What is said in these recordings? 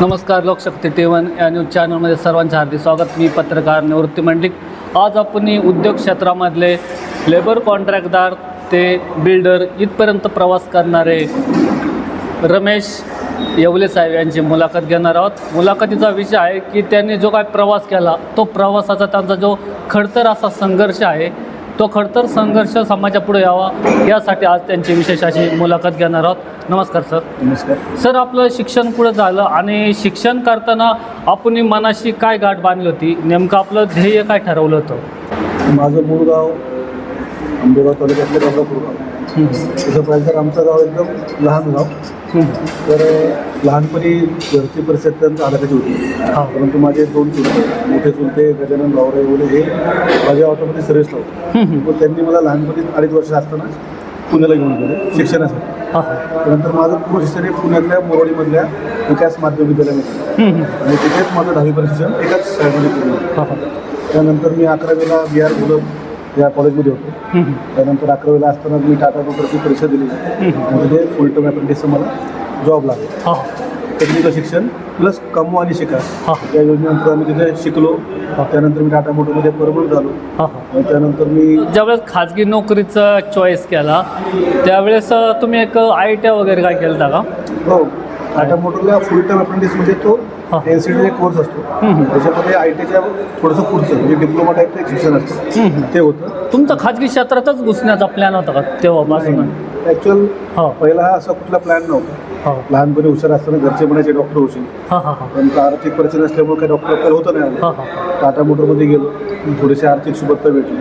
नमस्कार Lokshakti T one या news चॅनलमध्ये सर्वांचे हार्दिक स्वागत. मी पत्रकार निवृत्ती मंडलिक. आज आपण उद्योग क्षेत्रामधले लेबर कॉन्ट्रॅक्टदार ते बिल्डर इथपर्यंत प्रवास करणारे रमेश येवले साहेब यांची मुलाखत घेणार आहोत. मुलाखतीचा विषय आहे की त्यांनी जो काय प्रवास केला तो प्रवासाचा त्यांचा जो खडतर असा संघर्ष आहे तो खडतर संघर्ष समाजापुढे यावा यासाठी आज त्यांची विशेष अशी मुलाखत घेणार आहोत. नमस्कार सर. नमस्कार. सर आपलं शिक्षण पुढं झालं आणि शिक्षण करताना आपण मनाशी काय गाठ बांधली होती? नेमकं आपलं ध्येय काय ठरवलं होतं? माझं मूळ गाव आंबेगाव तालुक्यातलं गाव. तसं पाहिलं तर आमचं गाव एकदम लहान गाव तर लहानपणी घरची परिस्थिती अत्यंत आधाराची होती हा. परंतु माझे दोन चुलते मोठे चुलते गजानन भावरे ओले हे माझ्या ऑटोमध्ये सर्व्हिसला होते मग त्यांनी मला लहानपणी अडीच वर्ष असताना पुण्याला घेऊन गेले शिक्षणासाठी हा. त्यानंतर माझं पूर्ण शिक्षण हे पुण्यातल्या मोरडीमधल्या विकास माध्यमिक विद्यालयामध्ये. आणि तिथेच माझं दहावीपर्यंत शिक्षण एकाच शाळेमध्ये पूर्ण. त्यानंतर मी अकरावीला बी आर गुलाब या कॉलेजमध्ये होतो. त्यानंतर अकरावीला असताना मी टाटा मोटरची परीक्षा दिली. मध्ये फुल टर्म अप्रेंटिसचं मला जॉब लागला. हा, टेक्निकल शिक्षण प्लस कमवा आणि शिका. या योजनेनंतर आम्ही तिथे शिकलो. त्यानंतर मी टाटा मोटरमध्ये परमनंट झालो. त्यानंतर मी ज्यावेळेस खाजगी नोकरीचा चॉईस केला त्यावेळेस तुम्ही एक आय टी वगैरे काय केलं का? हो. टाटा मोटरला फुल अप्रेंटिस म्हणजे तो. एन सी टी कोर्स असतो. त्याच्यामध्ये आय टीच्या थोडंसं पुढचं म्हणजे डिप्लोमा टाईपचं एक शिक्षण असतं. ते होतं. तुमचं खाजगी क्षेत्रातच घुसण्याचा प्लॅन होता का तेव्हापासून? ॲक्च्युअल हो. पहिला हा असा कुठला प्लॅन नव्हता. लहानपणी हुशार असताना घरचे म्हणायचे डॉक्टर होशील. हा हा हा. पण आर्थिक परिस्थिती नसल्यामुळे काही डॉक्टर आपल्याला होतं नाही. हा. हा टाटा मोटरमध्ये गेलो. थोडीशी आर्थिक सुबत्ता भेटली.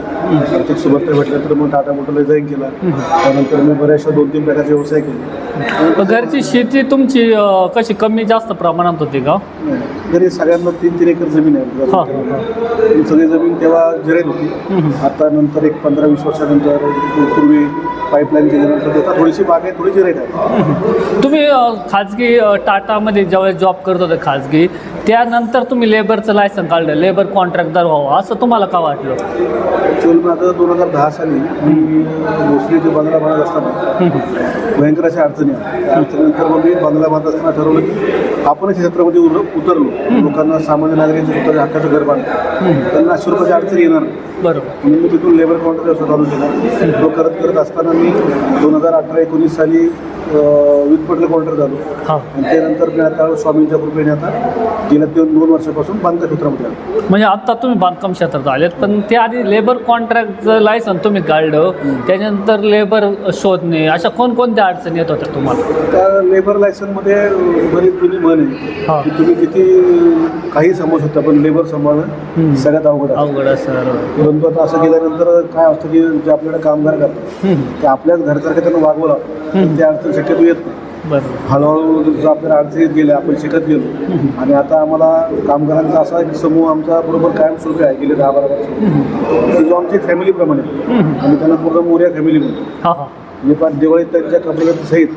आर्थिक सुबत्ता भेटल्यानंतर मग टाटा मोटरला जॉईन केला. त्यानंतर मी बऱ्याचशा दोन तीन प्रकारचे व्यवसाय केले. घरची शेती तुमची कशी कमी जास्त प्रमाणात होती का? घरी सगळ्यांना तीन तीन एकर जमीन आहे. सगळी जमीन तेव्हा जरेल होती. आता नंतर एक पंधरा वीस वर्षानंतर पूर्वी पाईपलाईन केल्यानंतर थोडीशी बाग आहे थोडी जिरेल आहे. तुम्ही खाजगी टाटामध्ये ज्यावेळेस जॉब करत होते खाजगी त्यानंतर तुम्ही लेबरचं लायसन काढलं लेबर कॉन्ट्रॅक्टदार व्हावं असं तुम्हाला का वाटलं? ॲक्च्युअल दोन हजार दहा साली मी मोस्टली ते बंगला बांधत असताना भयंकर अशा अडचणी अडचणीनंतर मग मी बंगला बांधत असताना ठरवलं की आपणच या क्षेत्रामध्ये उतरलो. लोकांना सामान्य नागरिकांचं स्वतःच्या हक्काचं घर बांधलं. त्यांना अशा रुपयाची अडचण येणार. बरोबर. म्हणून मी तिथून लेबर कॉन्ट्रॅक्ट चालू केला. तो करत करत असताना मी दोन हजार अठरा एकोणीस साली विथ पटले कॉन्ट्रॅक्ट झालो. हां. आणि त्यानंतर मी आता स्वामींच्या कृपेने आता गेल्या दोन दोन वर्षापासून बांधकाम क्षेत्रामध्ये आलो. म्हणजे आत्ता तुम्ही बांधकाम क्षेत्रात आलेत पण त्याआधी लेबर कॉन्ट्रॅक्टचं लायसन तुम्ही काढलं त्याच्यानंतर लेबर शोधणे अशा कोणकोणत्या अडचणी येत होत्या तुम्हाला? त्या लेबर लायसनमध्ये बरीच जुनी म्हण आहे. की तुम्ही किती काही समज होता पण लेबर. सांभाळणं सगळ्यात अवघड आहे अवघड असं परंतु आता असं केल्यानंतर काय असतं की जे आपल्याकडे कामगार करतात हम्म, ते आपल्याच घरसारखे त्यांना वागवलं लागतं त्या अडचण शक्यतो येत नाही. हळूहळू जर आपल्याला अडचणीत गेल्या आपण शिकत गेलो. आणि आता आम्हाला कामगारांचा असा एक समूह आमचा बरोबर कायमस्वरूपी आहे गेले दहा बारा वर्ष. जो आमची फॅमिलीप्रमाणे आणि त्यांना पूर्ण मोर्या फॅमिली म्हणतो हां हां. म्हणजे पण दिवाळीत त्यांच्या कपड्यात सहित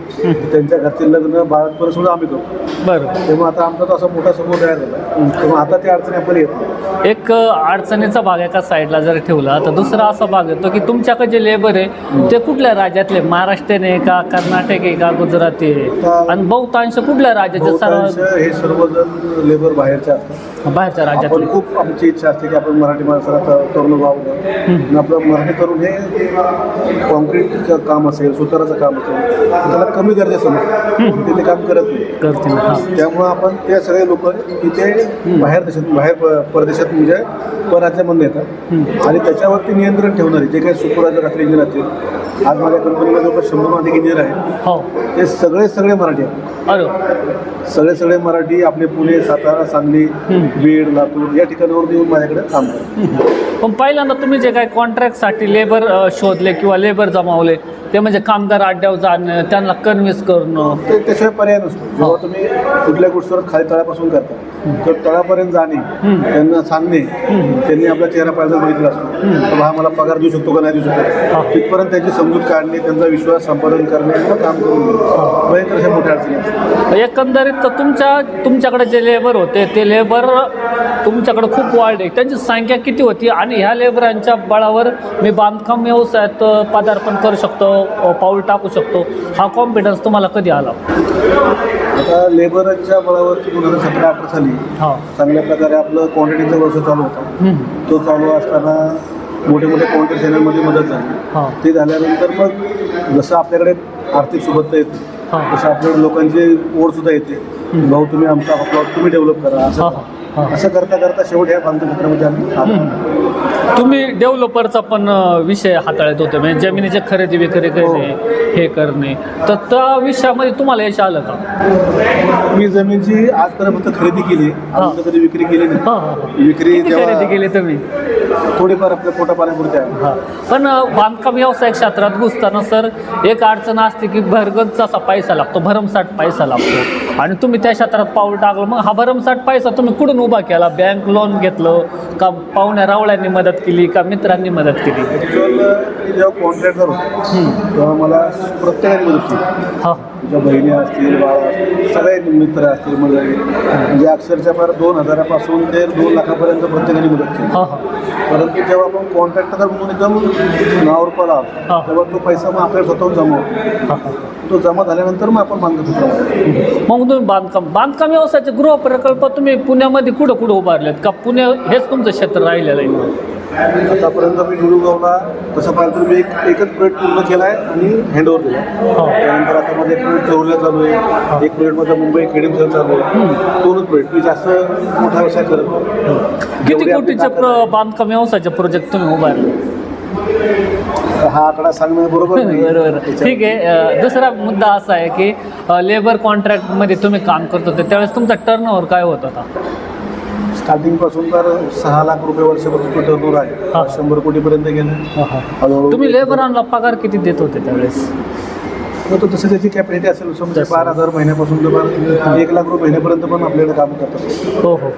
त्यांच्या घरचे लग्न बाळातपर्यंत सुद्धा आम्ही करतो. बरं. तेव्हा आता आमचा तो असा मोठा समूह तयार झाला. तेव्हा आता त्या अडचणी आपल्याला येत नाही. एक अडचणीचा भाग एका साईडला जर ठेवला तर दुसरा असा भाग येतो की तुमच्याकडे जे लेबर आहे ते कुठल्या राज्यातले? महाराष्ट्रीयन आहे का कर्नाटक आहे का गुजराती आहे? आणि बहुतांश कुठल्या राज्याचे बहुतांश सर्व हे सर्वजण लेबर बाहेरचे असतात. बाहेरच्या राज्यातले. आपण खूप आमची इच्छा असते की आपण मराठी माणसाला तरुण व्हावं आणि आपलं मराठी तरुण हे कॉन्क्रीटचं काम असेल सुताराचं काम असेल त्याला कमी दर्जा समजतं ते ते काम करत नाही. करतील हां. त्यामुळं आपण ते सगळे लोक इथे बाहेर देशात बाहेर प- परदेशात म्हणजे परराज्यामधून येतात. आणि त्याच्यावरती नियंत्रण ठेवणारे जे काही सुपरवायझर असतील इंजिनियर असतील आज माझ्या कंपनीला जवळपास शंभर अधिक इंजिनियर आहेत. हो. ते सगळे सगळे मराठी आहेत. अरे सगळे सगळे मराठी आपले पुणे सातारा सांगली बीड लातूर या ठिकाणावर येऊन माझ्याकडे काम करतो. पण पहिल्यांदा तुम्ही जे काय कॉन्ट्रॅक्टसाठी लेबर शोधले किंवा लेबर जमावले ते म्हणजे कामगार अड्ड्यावर जाणं त्यांना कन्व्हिन्स करणं. ते त्याशिवाय पर्याय नसतो. जेव्हा तुम्ही कुठल्या गोष्टीवर खाली तळापासून करता तर तळापर्यंत जाणे त्यांना सांगणे त्यांनी आपला चेहरा पाहिजे बघितला असतो. तर हा मला पगार देऊ शकतो का नाही देऊ हा. शकतो तिथपर्यंत त्यांची समजूत काढणे त्यांचा विश्वास संपादन करणे काम करून भयंकर अशा मोठ्या अडचणी एकंदरीत तर तुमच्या तुमच्याकडे जे लेबर होते ते लेबर तुमच्याकडे खूप वाढले. त्यांची संख्या किती होती? आणि ह्या लेबरांच्या बळावर मी बांधकाम व्यवसायात पदार्पण करू शकतो. पाऊल टाकू शकतो. हा कॉन्फिडन्स तुम्हाला कधी आला? आता लेबरच्या बळावरती दोन हजार सतरा अठरा साली हां. चांगल्या प्रकारे आपलं क्वांटिटीचं वर्ष चालू होतं. तो चालू असताना मोठे मोठे क्वांटिटी चॅनलमध्ये मदत झाली. हां. ते झाल्यानंतर मग जसं आपल्याकडे आर्थिक सुबत्ता येते हां. तसं आपल्याकडे लोकांची ओढ सुद्धा येते भाऊ तुम्ही आमचा प्लॉट तुम्ही डेव्हलप करा. हां असं हां. असं करता करता शेवट ह्या बांधकाम क्षेत्रामध्ये आम्ही आलो. तुम्ही डेव्हलपरचा पण अ, विषय हाताळत होते म्हणजे जमिनीची खरेदी विक्री करणे हे करणे. तर त्या विषयामध्ये तुम्हाला यश आलं का? मी जमीनची आजपर्यंत फक्त खरेदी केली. अजून कधी विक्री केली नाही. हां हां हां. विक्री किती खरेदी जेव्हा केली तुम्ही? थोडीफार आपल्या पोटा पाण्यापुरते आहे हां. पण अ, बांधकाम व्यवसाय क्षेत्रात घुसताना सर एक अडचण असते की भरगतचा असा पैसा लागतो भरमसाठ पैसा लागतो. आणि तुम्ही त्या क्षेत्रात पाऊल टाकलं मग हा भरमसाठ पैसा तुम्ही कुठून उभा केला? बँक लोन घेतलं का पाहुण्या रावळ्यांनी मदत केली का मित्रांनी मदत केली? जेव्हा कॉन्ट्रॅक्टर होतो तेव्हा मला प्रत्येकाने मदत केली. हां. तुझ्या बहिणी असतील बाळा असतील सगळे मित्र असतील मंडळी. म्हणजे अक्षरशः फार दोन हजारापासून ते दोन लाखापर्यंत प्रत्येकाने मदत केली. हां हां. परंतु जेव्हा आपण कॉन्ट्रॅक्टर म्हणून एकदम नावावर हा. आलो तेव्हा तो पैसा मग आपल्याला स्वतःहून जमा होतो हां. तो जमा झाल्यानंतर मग आपण बांधतो क्षेत्रामध्ये मग तुम्ही बांधकाम बांधकाम व्यवसायाचे गृह प्रकल्प तुम्ही पुण्यामध्ये कुठं कुठं उभारलेत? का पुणे हेच तुमचं क्षेत्र राहिलेलं आहे? आतापर्यंत मी निडुगावला तसं पाहिलं तर मी एक एकच प्रोजेक्ट पूर्ण केला आहे आणि हँडओव्हर दिला हो. त्यानंतर आता माझे एक प्रोजेक्ट चौरला चालू आहे एक प्रोजेक्ट माझा मुंबई खेडीमसर चालू आहे. दोनच प्रोजेक्ट मी जास्त मोठा व्यवसाय करत. किती जेवढी आपली कोटीचे ताकद प्र बांधकाम व्यवसायाचे प्रोजेक्ट तुम्ही उभारले हा आकडा सांगणं बरोबर बरोबर. ठीक आहे. दुसरा मुद्दा असा आहे की लेबर कॉन्ट्रॅक्टमध्ये तुम्ही काम करत होते. त्यावेळेस तुमचा टर्नओव्हर काय होत होता? स्टार्टिंगपासून तर सहा लाख रुपये वर्षापासून तो हा. आहे. शंभर कोटीपर्यंत गेलं. हळूहळू तुम्ही लेबरांना पगार किती देत होते त्यावेळेस? मग तो तसं त्याची कॅपॅसिटी असेल. समजा बारा हजार महिन्यापासून तर बारा- एक लाख रुपये महिन्यापर्यंत पण आपल्याकडे काम करतात. हो हो हो.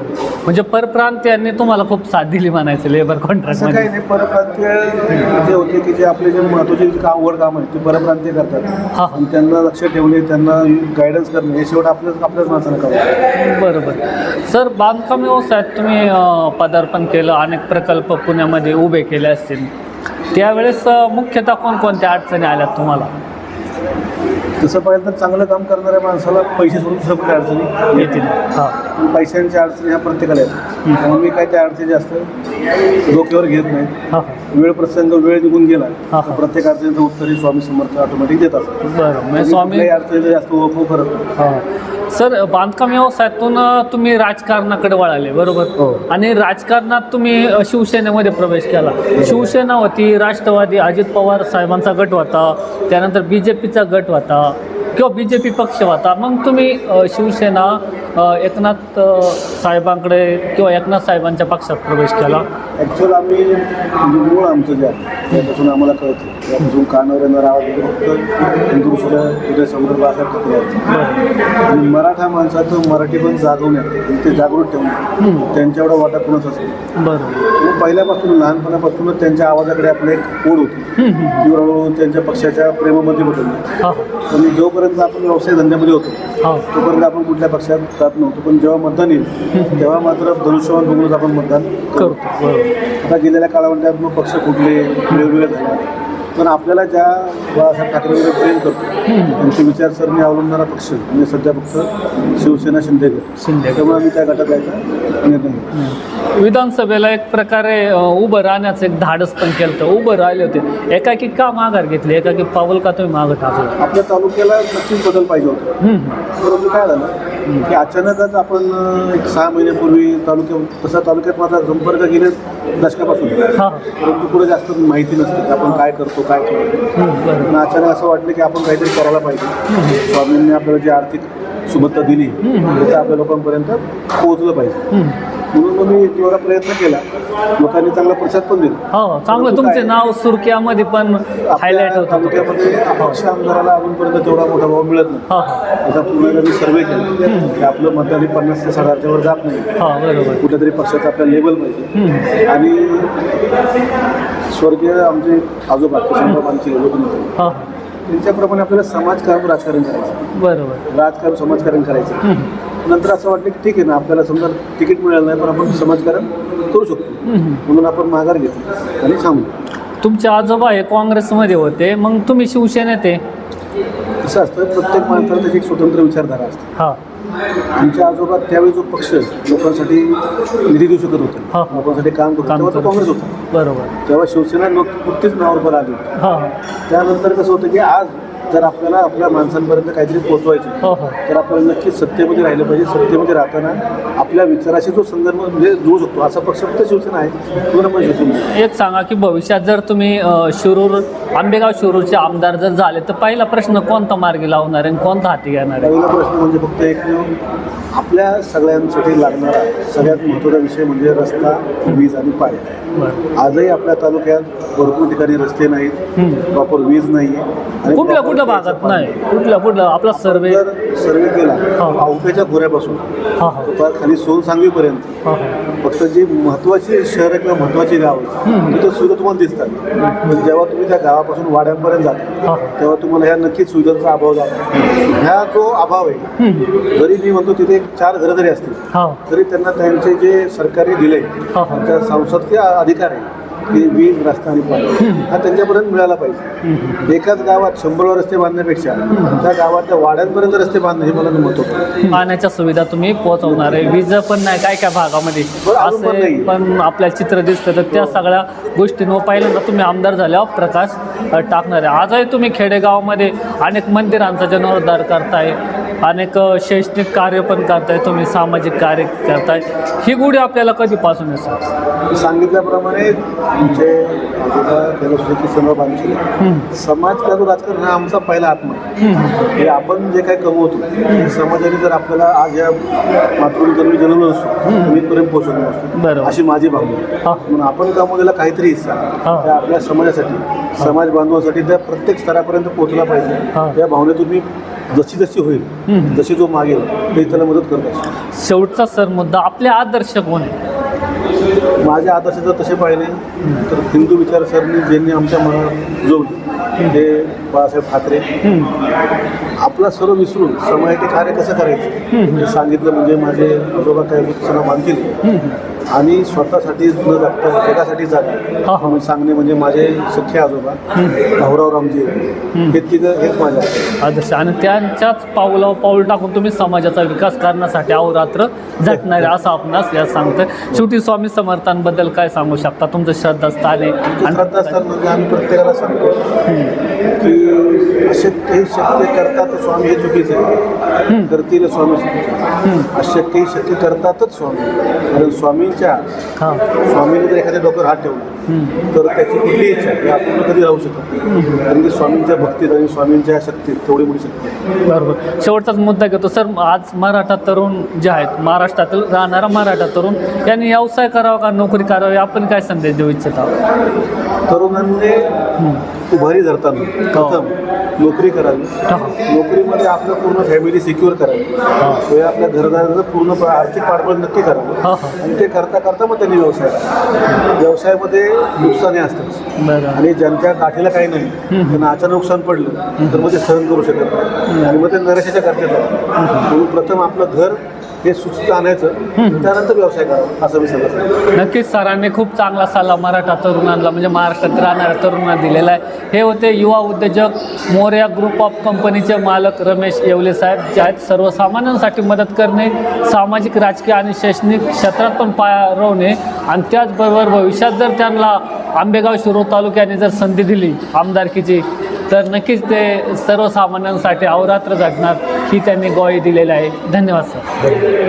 म्हणजे परप्रांतीयांनी तुम्हाला खूप साथ दिली म्हणायचं लेबर असं कॉन्ट्रॅक्टमध्ये काही नाही. परप्रांतीय जे होते की जे आपले जे महत्त्वाचे जे काम वर काम आहे ते परप्रांतीय करतात. हा आणि त्यांना लक्ष ठेवणे त्यांना गायडन्स करणे हे शेवट आपल्याच आपल्याच माणसानं करावं बरोबर. सर बांधकाम व्यवसायात तुम्ही पदार्पण केलं अनेक प्रकल्प पुण्यामध्ये उभे केले असतील. त्यावेळेस मुख्यतः कोणकोणत्या अडचणी आल्यात तुम्हाला? तसं पाहिलं तर चांगलं काम करणाऱ्या माणसाला पैसे सोडून दुसऱ्या कुठल्या अडचणी येतील? हां. पैशांच्या अडचणी ह्या प्रत्येकाला येतात त्यामुळे मी काय त्या अडचणी जास्त डोक्यावर घेत नाही. हां. वेळ प्रसंग वेळ निघून गेला हा. तर प्रत्येक अडचणीचं उत्तर हे स्वामी समर्थ ऑटोमॅटिक देतात. बरं म्हणजे स्वामी अडचणीचं जास्त ओळख करत. हां. सर बांधकाम व्यवसायातून तुम्ही राजकारणाकडे वळाले बरोबर? हो. आणि राजकारणात तुम्ही शिवसेनेमध्ये प्रवेश केला. शिवसेना होती राष्ट्रवादी अजित पवार साहेबांचा गट होता त्यानंतर बी जे पीचा गट होता किंवा बी जे पी पक्ष होता. मग तुम्ही शिवसेना एकनाथ साहेबांकडे किंवा एकनाथ साहेबांच्या पक्षात प्रवेश केला? ॲक्च्युअल आम्ही म्हणजे मूळ आमचं जे आहे त्यापासून आम्हाला कळतं. त्यापासून कानावर येणारा आवाज फक्त हिंदू उदय संदर्भ असा ठाकरे आणि मराठा माणसाचं मराठी पण जागवण्यात आणि ते जागृत ठेवण्यात त्यांच्या एवढा वाटा कुणाच असतो बरं पहिल्यापासून लहानपणापासूनच त्यांच्या आवाजाकडे आपलं एक ओढ होती. हळूहळू त्यांच्या पक्षाच्या प्रेमामध्ये बदलली पण जोपर्यंत आपण व्यवसाय धंद्यामध्ये होतो तोपर्यंत आपण कुठल्या पक्षात जात नव्हतो. पण जेव्हा मतदान येईल तेव्हा मात्र धनुष्यवान बघूनच आपण मतदान करतो. आता गेलेल्या काळामध्ये मग पक्ष कुठले वेगवेगळे झाले. पण आपल्याला ज्या बाळासाहेब ठाकरेंवर प्रेम करतो त्यांची विचारसरणी अवलंबणारा पक्ष म्हणजे सध्या फक्त शिवसेना शिंदेगड शिंदे त्यामुळे आम्ही त्या गटात जायचा निर्णय. विधानसभेला एक प्रकारे अ, उभं राहण्याचं एक धाडस पण केलं होतं. उभं राहिले होते. एकाकी का माघार घेतली? एकाकी पाऊल का तुम्ही मागं टाकलं? आपल्या तालुक्याला नक्कीच बदल पाहिजे होता. हम्म. परंतु काय झालं? की अचानकच आपण एक सहा महिन्यापूर्वी तालुक्यात तसा तालुक्यात माझा संपर्क गेले दशकापासून. हां. परंतु पुढे जास्त माहिती नसते की आपण काय करतो काय करतो. पण अचानक असं वाटलं की आपण काहीतरी करायला पाहिजे. स्वामींनी आपल्याला जी आर्थिक सुबत्ता दिली त्याचं आपल्या लोकांपर्यंत पोहोचलं पाहिजे. म्हणून मग मी तेवढा प्रयत्न केला. लोकांनी चांगला प्रसाद पण दिला. हो चांगलं. तुमचे नाव सुरक्यामध्ये पण हायलाईट होत तालुक्यामध्ये अपक्ष आमदाराला अजूनपर्यंत तेवढा मोठा भाव मिळत नाही. हां. हां पुन्हा मी सर्वे केला. की आपलं मतदान हे पन्नास ते साठ जात नाही. हां बरोबर. कुठेतरी पक्षाचं आपल्याला लेबल पाहिजे. आणि स्वर्गीय आमचे आजोबा किशनबाबांची होते. हां. त्यांच्याप्रमाणे आपल्याला समाजकारण राजकारण करायचं. बरोबर. राजकारण समाजकारण करायचं. नंतर असं वाटलं की ठीक आहे ना आपल्याला समजा तिकीट मिळालं नाही पण आपण समाजकारण करू शकतो. म्हणून आपण माघार घेतली आणि थांबलो. तुमचे आजोबा हे काँग्रेसमध्ये होते मग तुम्ही शिवसेनेत. आहे कसं असतं प्रत्येक माणसाला त्याची एक स्वतंत्र विचारधारा असते. हां. आमच्या आजोबा त्यावेळी जो पक्ष लोकांसाठी निधी देऊ शकत होते हा. लोकांसाठी काम करत काम तेव्हा तो करत काँग्रेस होता. बरोबर. तेव्हा शिवसेना लोक नुकतीच नावावर आली होती. हां. त्यानंतर कसं होतं की आज जर आपल्याला आपल्या माणसांपर्यंत काहीतरी पोहोचवायचं हो हो. तर आपल्याला नक्कीच सत्तेमध्ये राहिलं पाहिजे. सत्तेमध्ये राहताना आपल्या विचाराशी जो संदर्भ म्हणजे जुळू शकतो. असा पक्ष फक्त शिवसेना आहे. शिवसेना एक सांगा की भविष्यात जर तुम्ही अ, शिरूर आंबेगाव शिरूरचे आमदार जर झाले तर पहिला प्रश्न कोणता मार्गी लावणार आहे आणि कोणता हाती घेणार आहे? पहिला प्रश्न म्हणजे फक्त एक आपल्या सगळ्यांसाठी लागणारा सगळ्यात महत्त्वाचा विषय म्हणजे रस्ता वीज आणि पाणी. बरं. आजही आपल्या तालुक्यात भरपूर ठिकाणी रस्ते नाहीत. हम्म. प्रॉपर वीज नाही आहे कुठल्या कुठल्या भागात? नाही. कुठल्या कुठलं आपला सर्वे सर्वे केला. अवघ्याच्या खोऱ्यापासून. तर खाली सोन सांगवीपर्यंत. फक्त जी महत्त्वाची शहरं किंवा महत्त्वाची गावं. तिथं सुविधा तुम्हाला दिसतात. जेव्हा तुम्ही त्या गावापासून वाड्यांपर्यंत जाता तेव्हा तुम्हाला ह्या नक्कीच सुविधांचा अभाव जातो ह्या जो अभाव आहे. जरी मी म्हणतो तिथे चार घरं जरी असतील हां. तरी त्यांना त्यांचे जे सरकारी दिले. त्यांचा संसदीय अधिकार आहे की वीज रस्ता आणि पाणी हा त्यांच्यापर्यंत मिळाला पाहिजे. एकाच गावात शंभर रस्ते बांधण्यापेक्षा त्या गावातल्या वाड्यांपर्यंत रस्ते बांधणे हे मला महत्त्व पाण्याच्या सुविधा तुम्ही पोहोचवणार आहे. वीज पण नाही काय काय भागामध्ये? असे नाही. पण आपल्या चित्र दिसतं. तर त्या सगळ्या गोष्टींवर पहिल्यांदा तुम्ही आमदार झाल्यावर प्रकाश टाकणार आहे. आजही तुम्ही खेडेगावामध्ये अनेक मंदिरांचा जीर्णोद्धार करताय. अनेक शैक्षणिक कार्य पण करताय. तुम्ही सामाजिक कार्य करताय. ही गुढी आपल्याला कधीपासून सांगितल्याप्रमाणे आमचे समोर बांधले हम्म. समाज का जो राजकारण हा आमचा पहिला आत्मा. म्हणजे आपण जे काही कमवतो समाजाने जर आपल्याला आज या मातृ जन्मी जन्मलो नसतो तर इथपर्यंत पोहोचलो नसतो अशी माझी भावना. हा म्हणून आपण कमवलेला काहीतरी हिस्सा हा. त्या आपल्या समाजासाठी समाज बांधवासाठी त्या प्रत्येक स्तरापर्यंत पोहोचला हा. पाहिजे त्या भावनेतून मी जशी जशी होईल. जशी जो मागेल ते त्याला मदत करत असतो शेवटचा सर मुद्दा आपले आदर्श कोण आहे माझे आदर्श जर तसे पाहिले तर हिंदू विचारसरणी ज्यांनी आमच्या मनात जोडली. ते बाळासाहेब ठाकरे. आपला सर्व विसरून समाजाचे कार्य कसं करायचं? हे सांगितलं म्हणजे माझे आजोबा काही लोकांना मानतील. आणि स्वतःसाठी न जगता जगासाठी. जागा. म्हणून सांगणे म्हणजे माझे सख्खे आजोबा भाऊराव रामजी. हे तिघं हेच माझ्या. आदर्श. आणि त्यांच्याच पावलावर पाऊल टाकून तुम्ही समाजाचा विकास करण्यासाठी अहोरात्र झटणारे असं आपणास या सांगतोय. शेवटी स्वामी समर्थांबद्दल काय सांगू शकता? तुमचं श्रद्धास्थान आहे. आणि श्रद्धास्थान म्हणजे आम्ही प्रत्येकाला सांगतो. की अशक्य शक्य करतात स्वामी हे चुकीचे आहे. करतील स्वामी. अशक्य शक्य करतातच स्वामी. कारण स्वामींच्या हां. स्वामीने जर एखाद्या डोक्यावर हात ठेवला तर त्याची कुठली इच्छा ही आपण कधी राहू शकत. कारण की स्वामींच्या भक्तीत आणि स्वामींच्या शक्तीत तेवढी मोठी शक्ती. बरोबर. शेवटचाच मुद्दा घेतो. सर आज मराठा तरुण जे आहेत महाराष्ट्रातील राहणारा मराठा तरुण यांनी व्यवसाय करावा का नोकरी करावी? आपण काय संदेश देऊ इच्छित आहोत? तरुणांनी उभारी धरताना प्रथम नोकरी करावी. हां. नोकरीमध्ये आपलं पूर्ण फॅमिली सिक्युअर करावी. हां. शिवाय आपल्या घरदाराचं पूर्ण आर्थिक पाठबळ नक्की करावं. हां हां. आणि ते करता करता मग त्यांनी व्यवसाय. व्यवसायामध्ये नुकसानी असतंच. बरं. आणि ज्यांच्या गाठीला काही नाही त्यांना अचानक नुकसान पडलं तर मग ते सहन करू शकत नाही. आणि मग ते नरशाच्या करतात म्हणून प्रथम आपलं घर हे सुस्थित आणायचं त्यानंतर व्यवसाय करावा असं मी सांगेन. नक्कीच सरांनी खूप चांगला सल्ला मराठा तरुणांना म्हणजे महाराष्ट्रात राहणाऱ्या तरुणांना दिलेला आहे हे होते युवा उद्योजक मोर्या ग्रुप ऑफ कंपनीचे मालक रमेश येवले साहेब जे आहेत सर्वसामान्यांसाठी मदत करणे सामाजिक राजकीय आणि शैक्षणिक क्षेत्रात पण पाया रोवणे आणि त्याचबरोबर भविष्यात जर त्यांना आंबेगाव शिरूर तालुक्याने जर संधी दिली आमदारकीची तर नक्कीच ते सर्वसामान्यांसाठी अवरात्र जगणार ही त्यांनी ग्वाही दिलेली आहे. धन्यवाद सर.